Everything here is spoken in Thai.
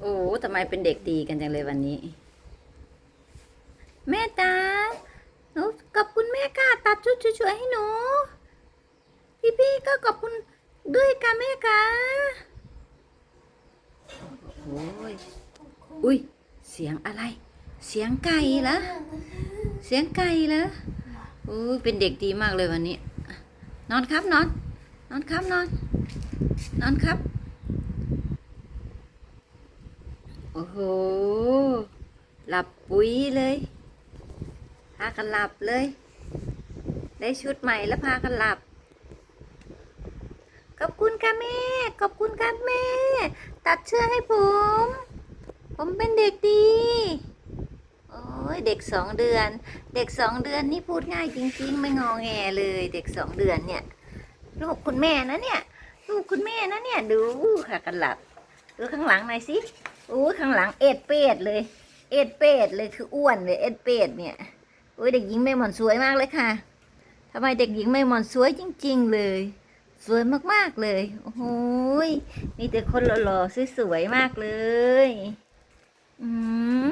โอ้ทำไมเป็นเด็กดีกันจังเลยวันนี้ แม่ตาหนูขอบคุณแม่ค่ะตัดชุดสวยๆให้หนู พี่ๆก็ขอบคุณด้วยค่ะแม่ค่ะโอ้ยอุ้ย เสียงอะไร เสียงไก่เหรอ เสียงไก่เหรอโอ้ยเป็นเด็กดีมากเลยวันนี้ นอนครับนอน นอนครับนอน นอนครับ โอ้โห หลับปุ๋ยเลยพากันหลับเลย ได้ชุดใหม่แล้วพากันหลับ ขอบคุณค่ะแม่ ขอบคุณค่ะแม่ ตัดเชือกให้ผม ผมเป็นเด็กดี โอ้ยเด็กสองเดือน เด็กสองเดือนนี่พูดง่ายจริงๆ ไม่งอแงเลย เด็กสองเดือนเนี่ย ลูกคุณแม่นะเนี่ย ลูกคุณแม่นะเนี่ย ดูค่ะกันหลับ ดูข้างหลังหน่อยสิ อู้ข้างหลังเอ็ดเป็ดเลย เอ็ดเป็ดเลยคืออ้วนเลยเอ็ดเป็ดเนี่ยอุ้ยเด็กหญิงแม่หมอนสวยมากเลยค่ะทำไมเด็กหญิงแม่หมอนสวยจริง ๆ เลย สวยมากๆเลยโอ้โหยมีแต่คนหล่อๆสวยๆมากเลย อืม